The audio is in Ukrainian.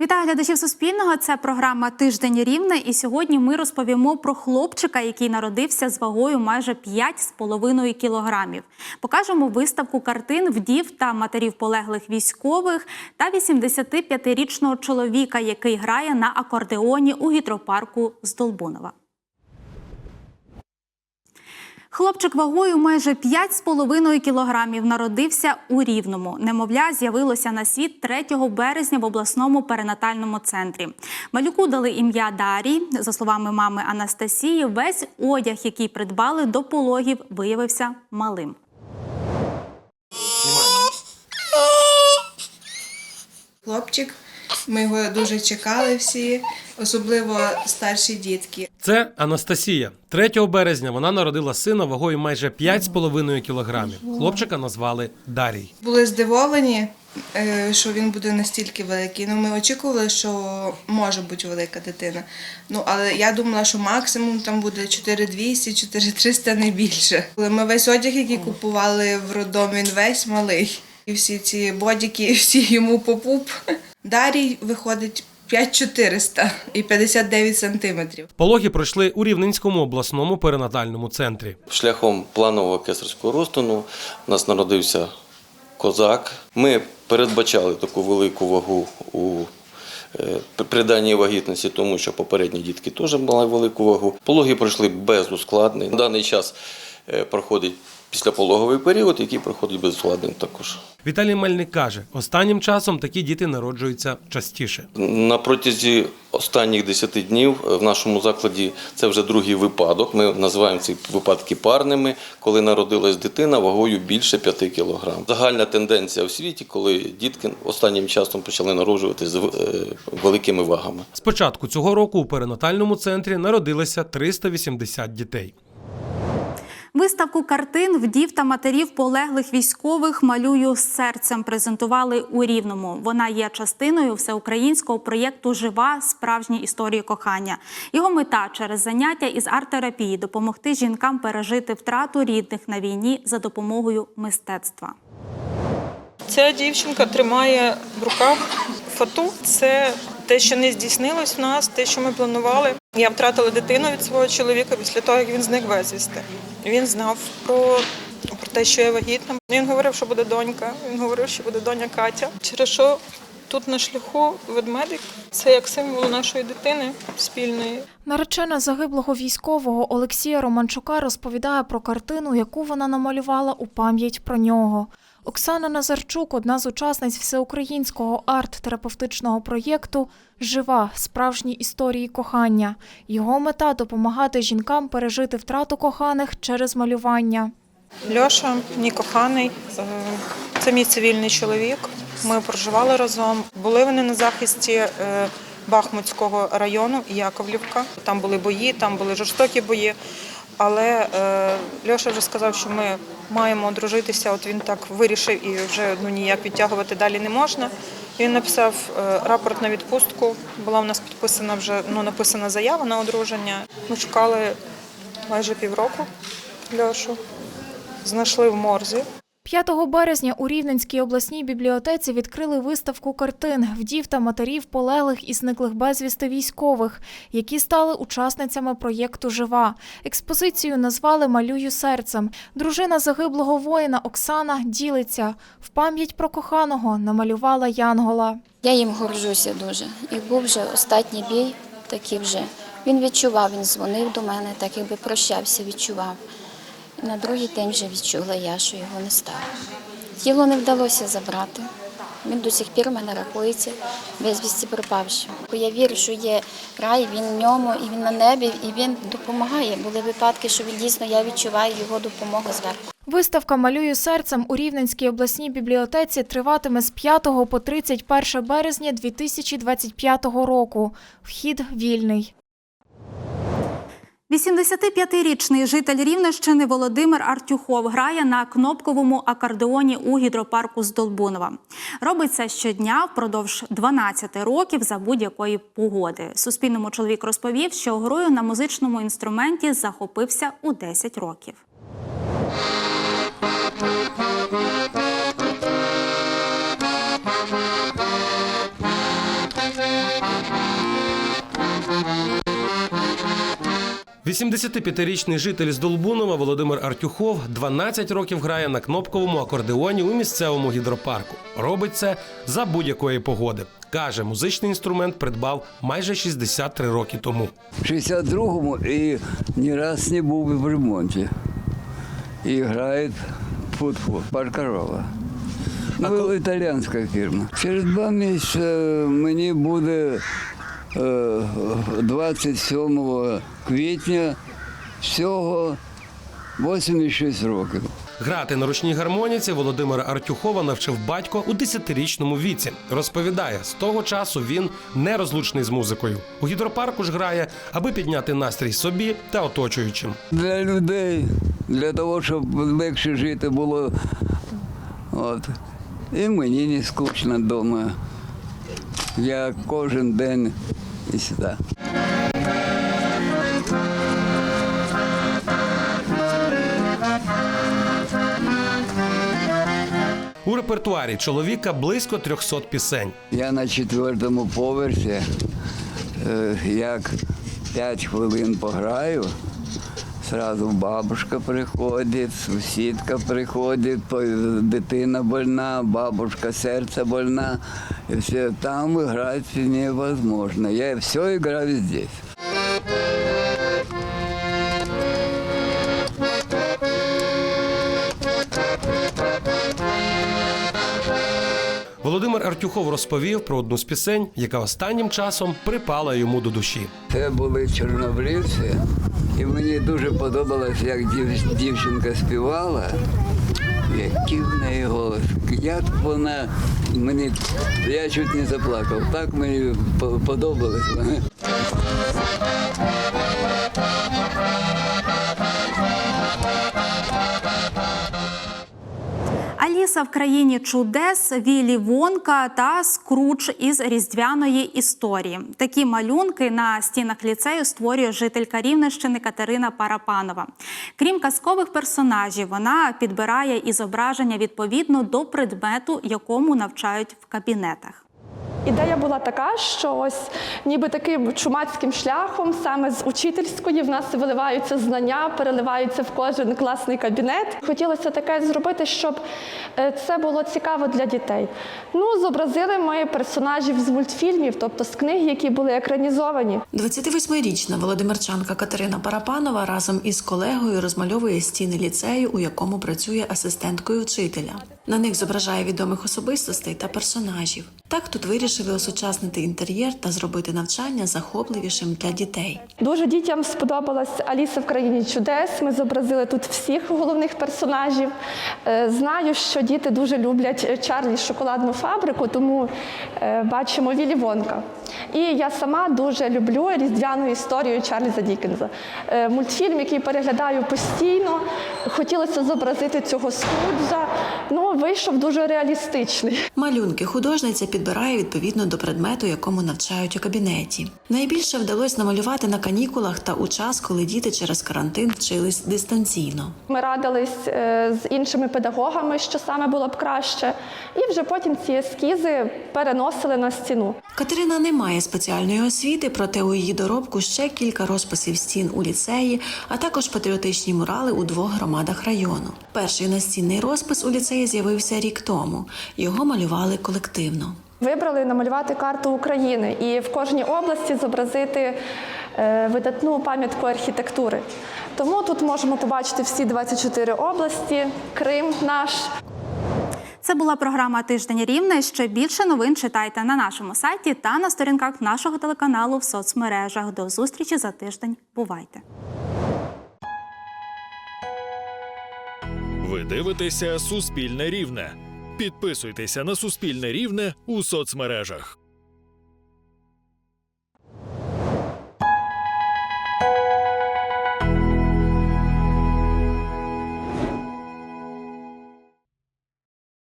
Вітаю глядачів Суспільного. Це програма Тиждень Рівне. І сьогодні ми розповімо про хлопчика, який народився з вагою майже 5,5 кілограмів. Покажемо виставку картин вдів та матерів полеглих військових та 85-річного чоловіка, який грає на акордеоні у гідропарку Здолбунова. Хлопчик вагою майже 5,5 кілограмів народився у Рівному. Немовля з'явилося на світ 3 березня в обласному перинатальному центрі. Малюку дали ім'я Дарій. За словами мами Анастасії, весь одяг, який придбали до пологів, виявився малим. хлопчик. Ми його дуже чекали всі, особливо старші дітки. Це Анастасія. 3 березня вона народила сина вагою майже 5,5 кілограмів. Хлопчика назвали Дарій. Були здивовані, е, що він буде настільки великий. Ну, ми очікували, що може бути велика дитина. Ну, але я думала, що максимум там буде 4200, 4300, не більше. Ми весь одяг, який купували в роддом, він весь малий. І всі ці бодіки, всі йому по пуп. Дарій виходить 5400 і 59 сантиметрів. Пологи пройшли у Рівненському обласному перинатальному центрі. Шляхом планового кесарського розтину у нас народився козак. Ми передбачали таку велику вагу у е, при даній вагітності, тому що попередні дітки теж мали велику вагу. Пологи пройшли без ускладнень. На даний час е, проходить післяпологовий період, який проходить без ускладнень також. Віталій Мельник каже, останнім часом такі діти народжуються частіше. На протязі останніх 10 днів в нашому закладі це вже другий випадок. Ми називаємо ці випадки парними, коли народилась дитина вагою більше 5 кг. Загальна тенденція в світі, коли дітки останнім часом почали народжуватися з е, великими вагами. З початку цього року у перинатальному центрі народилося 380 дітей. Виставку картин вдів та матерів полеглих військових малюю з серцем презентували у Рівному. Вона є частиною всеукраїнського проєкту Жива справжні історії кохання. Його мета через заняття із арт-терапії допомогти жінкам пережити втрату рідних на війні за допомогою мистецтва. Ця дівчинка тримає в руках фату. Це те, що не здійснилось в нас, те, що ми планували. Я втратила дитину від свого чоловіка після того, як він зник безвісти. Він знав про, про те, що я вагітна. Він говорив, що буде донька. Він говорив, що буде доня Катя. Через що тут на шляху ведмедик це як символ нашої дитини спільної. Наречена загиблого військового Олексія Романчука розповідає про картину, яку вона намалювала у пам'ять про нього. Оксана Назарчук, одна з учасниць всеукраїнського арт-терапевтичного проєкту Жива справжні історії кохання. Його мета допомагати жінкам пережити втрату коханих через малювання. Льоша, мій коханий, е, це мій цивільний чоловік. Ми проживали разом. Були вони на захисті е, Бахмутського району Яковлівка. Там були бої, там були жорстокі бої. Але е, Льоша вже сказав, що ми маємо одружитися. От він так вирішив і вже ну ніяк відтягувати далі не можна. Він написав е, рапорт на відпустку. Була в нас підписана вже ну написана заява на одруження. Ми чекали майже півроку Льошу. Знайшли в морзі. 5 березня у Рівненській обласній бібліотеці відкрили виставку картин вдів та матерів полеглих і зниклих безвісти військових, які стали учасницями проєкту Жива. Експозицію назвали Малюю серцем. Дружина загиблого воїна Оксана ділиться. В пам'ять про коханого намалювала Янгола. Я їм горжуся дуже. І був вже останній бій, такий вже. Він відчував, він дзвонив до мене, так якби прощався, відчував. На другий день вже відчула я, що його не стало. Тіло не вдалося забрати. Він до сих пір в мене рахується безвісті пропавшим. Я вірю, що є рай, він в ньому, і він на небі, і він допомагає. Були випадки, що він дійсно я відчуваю його допомогу зверху. Виставка Малюю серцем у Рівненській обласній бібліотеці триватиме з 5 по 31 березня 2025 року. Вхід вільний. 85-річний житель Рівненщини Володимир Артюхов грає на кнопковому акордеоні у гідропарку Здолбунова. Робить це щодня впродовж 12 років за будь-якої погоди. Суспільному чоловік розповів, що грою на музичному інструменті захопився у 10 років. – 85-річний житель з Долбунова Володимир Артюхов 12 років грає на кнопковому акордеоні у місцевому гідропарку. Робить це за будь-якої погоди. Каже, музичний інструмент придбав майже 63 роки тому. В 62-му і ні раз не був в ремонті. І грає футбол Паркарова. Ну, італійська фірма. Через два місяці мені буде 27 квітня всього 86 років. Грати на ручній гармоніці Володимира Артюхова навчив батько у 10-річному віці. Розповідає, з того часу він нерозлучний з музикою. У гідропарку ж грає, аби підняти настрій собі та оточуючим. Для людей, для того, щоб легше жити було. От. І мені не скучно вдома. Я кожен день і сюди. У репертуарі чоловіка близько 300 пісень. Я на четвертому поверсі, е, як 5 хвилин пограю, Сразу бабушка приходить, сусідка приходить, дитина больна, бабушка серце больна. Все там грати невозможно. Я все граю здесь. Володимир Артюхов розповів про одну з пісень, яка останнім часом припала йому до душі. Це були чорнобривці, і мені дуже подобалось, як дівчинка співала. Який в неї голос. Як вона мені я чуть не заплакав. Так мені по- подобалось. Аліса в країні чудес, Вілі Вонка та Скруч із різдвяної історії. Такі малюнки на стінах ліцею створює жителька Рівненщини Катерина Парапанова. Крім казкових персонажів, вона підбирає і зображення відповідно до предмету, якому навчають в кабінетах. Ідея була така, що ось ніби таким чумацьким шляхом, саме з учительської, в нас виливаються знання, переливаються в кожен класний кабінет. Хотілося таке зробити, щоб е, це було цікаво для дітей. Ну, зобразили ми персонажів з мультфільмів, тобто з книг, які були екранізовані. 28-річна володимирчанка Катерина Парапанова разом із колегою розмальовує стіни ліцею, у якому працює асистенткою вчителя. На них зображає відомих особистостей та персонажів. Так тут вирішили осучаснити інтер'єр та зробити навчання захопливішим для дітей. Дуже дітям сподобалась Аліса в країні чудес. Ми зобразили тут всіх головних персонажів. Е, Знаю, що діти дуже люблять Чарлі шоколадну фабрику, тому е, бачимо Вілі Вонка. І я сама дуже люблю різдвяну історію Чарльза Дікенса. Е, Мультфільм, який переглядаю постійно. Хотілося зобразити цього Скруджа. Ну, вийшов дуже реалістичний. Малюнки художниця підбирає відповідно до предмету, якому навчають у кабінеті. Найбільше вдалося намалювати на канікулах та у час, коли діти через карантин вчились дистанційно. Ми радились е, з іншими педагогами, що саме було б краще, і вже потім ці ескізи переносили на стіну. Катерина не має спеціальної освіти, проте у її доробку ще кілька розписів стін у ліцеї, а також патріотичні мурали у двох громадах району. Перший настінний розпис у ліцеї з'явився рік тому. Його малювали колективно. Вибрали намалювати карту України і в кожній області зобразити е, видатну пам'ятку архітектури. Тому тут можемо побачити всі 24 області, Крим наш. Це була програма Тиждень Рівне. Ще більше новин читайте на нашому сайті та на сторінках нашого телеканалу в соцмережах. До зустрічі за тиждень. Бувайте! Ви дивитеся Суспільне Рівне. Підписуйтеся на Суспільне Рівне у соцмережах.